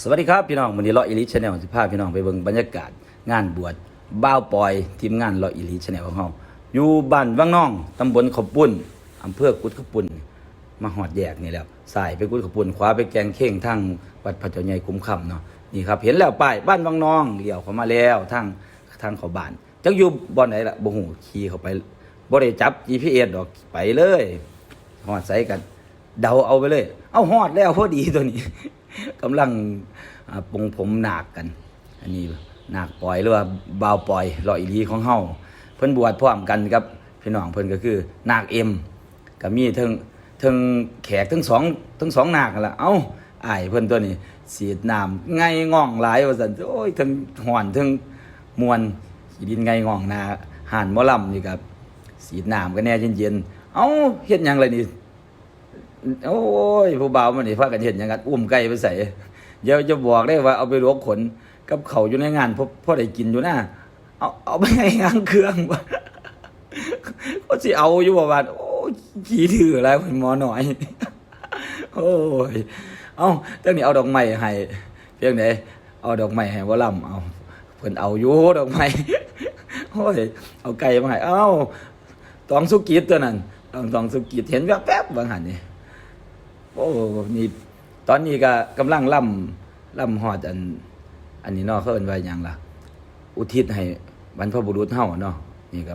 สวัสดีครับพี่น้องวันนี้เลาะอีลิชแนลสิพาพี่น้องไปเบิ่งบรรยากาศงานบวชบ้าวปอยทีมงานเลาะอีลิชแนลของเฮาอยู่บ้านวังน้องตำบลขาวปุ้นอำเภอกุดขปุ้นมาหอดแยกนี่แหล้วสายไปกุดขปุ้นขวาไปแกงเข่งทางวัดพระเจ้าใหญ่คุ้มคำเนาะนี่ครับเห็นแล้วป้ายบ้านวังน้องเลี้ยวเข้ามาแล้วทางทางเขาบ้านจักอยู่บ่อนไหนล่ะบ่ฮู้ขี่เข้าไปบ่ได้จับ GPS ดอกไปเลยหอดใส่กันเดาเอาไปเลย เอาหอดแล้วพอดีตัวนี้ กำลังอ่าปงผมหนากกัน อันนี้หนากปล่อยหรือว่าบาวปล่อยลออีหลีของเฮาเพิ่นบวชพร้อมกันครับพี่น้องเพิ่นก็คือหนาคเอ็มก็มีทั้งทั้งแขกทั้งสองทั้งสองนาคนั่นล่ะเอ้าอ้ายเพิ่นตัวนี้สีดน้ำไงง่องหลายว่าซั่นโอ้ยทั้งห่อนทั้งมวนขีดินไงง่องหนาห่านมอลำนี่ครับสีดน้ำก็แน่เย็นๆเอ้าเฮ็ดหยังล่ะนี่ โอ้ยผู้บ่าวมันนี่พากันเห็นอย่างนั้นอุ้มไก่ไปใส่เดี๋ยวจะบอกได้ว่าเอาไปลวกขนกับเขาอยู่ในงานพอพอได้กินอยู่นะเอาเอาไปให้งานเครื่องบ่ก็สิเอาอยู่บ่บาดโอ้ยขี้ถืออะไรเพิ่นหมอหน่อย โอ้ยเอาตั้งนี้เอาดอกไม้ให้เพียงไหนเอาดอกไม้ให้บ่ลำเอาเพิ่นเอาอยู่ดอกไม้โอ้ยเอาไก่มาให้เอ้าตองสุกิตตัวนั้นตองตองสุกิตเห็นแวบๆบางหันนี่ โอ้นี่ตอนนี้ก็กำลังล่ำล่ำฮอดอัน อันนี้เนาะเขาเอิ้นว่าหยังล่ะ อุทิศให้บรรพบุรุษเฮาเนาะนี่ก็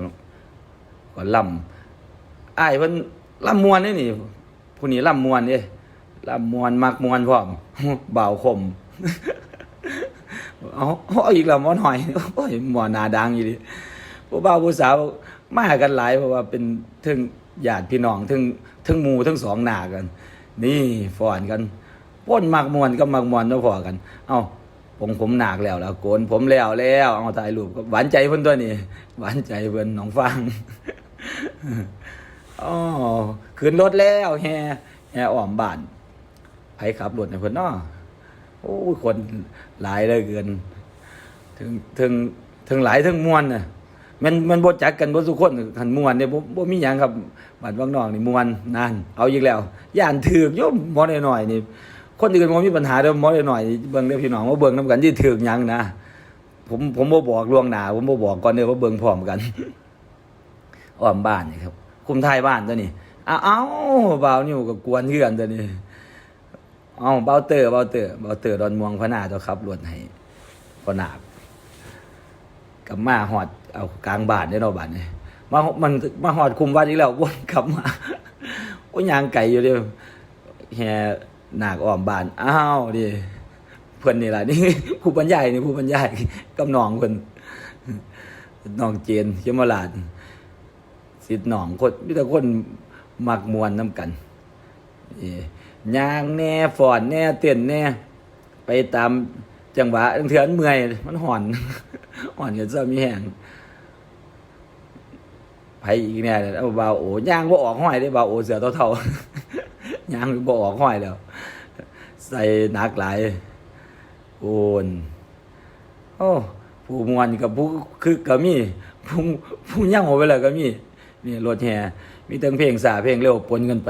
ก็ล่ำอ้ายเพิ่นล่ำมวนนี่นี่ผู้นี้ล่ำมวนเด้ล่ำมวนมักมวนพร้อมบ่าวคมเอาเอาอีกแล้วหมอหน่อยโอ้ยหมอหนาดังอยู่ดิผู้บ่าวผู้สาวมากันหลายเพราะว่าเป็นถึงญาติพี่น้องถึงถึงหมู่ทั้งสองหน้ากัน นี่ฟ้อนกันป้นมักมวนก็มักมวนเนาะพอกัน เอ้าผมผมหนักแล้วแล้วโกนผมแล้วแล้วเอาถ่ายรูปก็หวานใจเพิ่นตัวนี้หวานใจเพิ่นน้องฟังอ๋อขึ้นรถแล้วแฮแฮอ้อมบ้านไผขับรถในเพิ่นนาะโอ้คนหลายเลยเกิน ถึงถึงถึงหลายถึงมวนน่ะ มันมันบ่จักกันบ่ทุกคนคันม่วนเนี่ยบ่บ่มีหยังครับบ้านวังนอกนี่ม่วนนั่นเอาอีกแล้วย่านถือกโยมหมอน้อยๆนี่คนอื่นบ่มีปัญหาเด้อหมอน้อยๆเบิ่งเด้อพี่น้องว่าเบิ่งนํกันสิถือกหยังนะผมผมบ่บอกล่วงหน้าผมบ่บอกก่อนเด้อว่าเบิ่งพร้อมกันอ้อมบ้านนี่ครับ คุมท้ายบ้านตัวนี้อ้าวเอ้าบ่าวนิ้วก็กวนคือนตัวนี้เอ้าเบาเตอร์เบาเตอร์เบาเตอร์ดอนม่วงพระนาตัวครับรถให้พอนาบกับมาหอด เอากลางบ้านได้เนาะบ้านนี่มามันมาหอดคุมวัดอีกแล้ววนกลับมาโอ้ยางไก่อยู่เดียวแห่หนักอ้อมบานอ้าวดิเพื่อนนี่แหละนี่ผู้บรรยายนี่ผู้บรรยายกับน้องเพิ่นน้องเจนเขมราชสิทธิ์น้องคนมีแต่คนมักมวนน้ำกันนี่ยางแน่ฝอนแน่เต้นแน่ไปตามจังหวะเถื่อนเมื่อย มันห่อน ห่อนกันซะมีแห้ง ไผอีกแน่เลยเอาเบาโอ้ย่างบ่ออกห้อยได้เบาโอเสือเท่าๆย่างบ่ออกห้อยแล้ว ใส่หนักหลายโอนโอ้ผู้มวนกับผู้คือก็มีผู้ผู้ย่างหัวไปเลยก็มีนี่รถแห่มีทั้งเพลงสาเพลงเร็วปนกันไป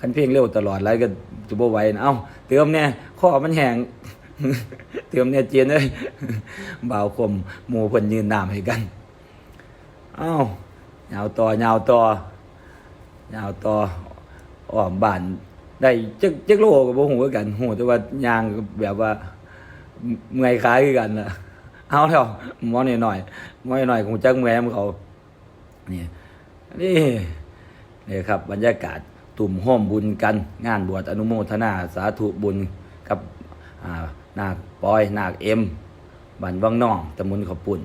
คันเพลงเร็วตลอดหลายก็จะบ่ไหวนะเอ้าเติมแน่ข้อมันแห้งเติมเนี่ยเจียนเลยบ่าวคมหมู่เพิ่นยืนน้ำให้กัน เอ้า ยาวต่อยาวต่อยาวต่ออ้อมบ้านได้จักจักโลก็บ่ฮู้คือกันฮู้แต่ว่ายางแบบว่าเมื่อยขาคือกันนะเอาแล้วหมอนหน่อยมอนหน่อยคงจักแม่มเขานี่นี่นี่ครับ บรรยากาศตุ่มห้อมบุญกัน งานบวชอนุโมทนาสาธุบุญกับนาคปอยนาคเอ็มบ้านวังน้องตำบลขาวปุ่น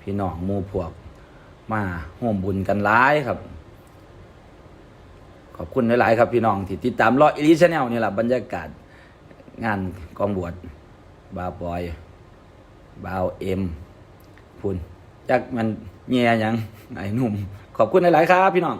พี่น้องมูพวก มาห่วมบุญกันหลายครับ ขอบคุณหลายๆครับพี่น้องที่ติดตามรออีลิชแนลนี่แหละบรรยากาศงานกองบวชบาวบอยบาวเอ็มพุนจักมันเงียยังไอ้หนุ่ม ขอบคุณหลายๆครับพี่น้อง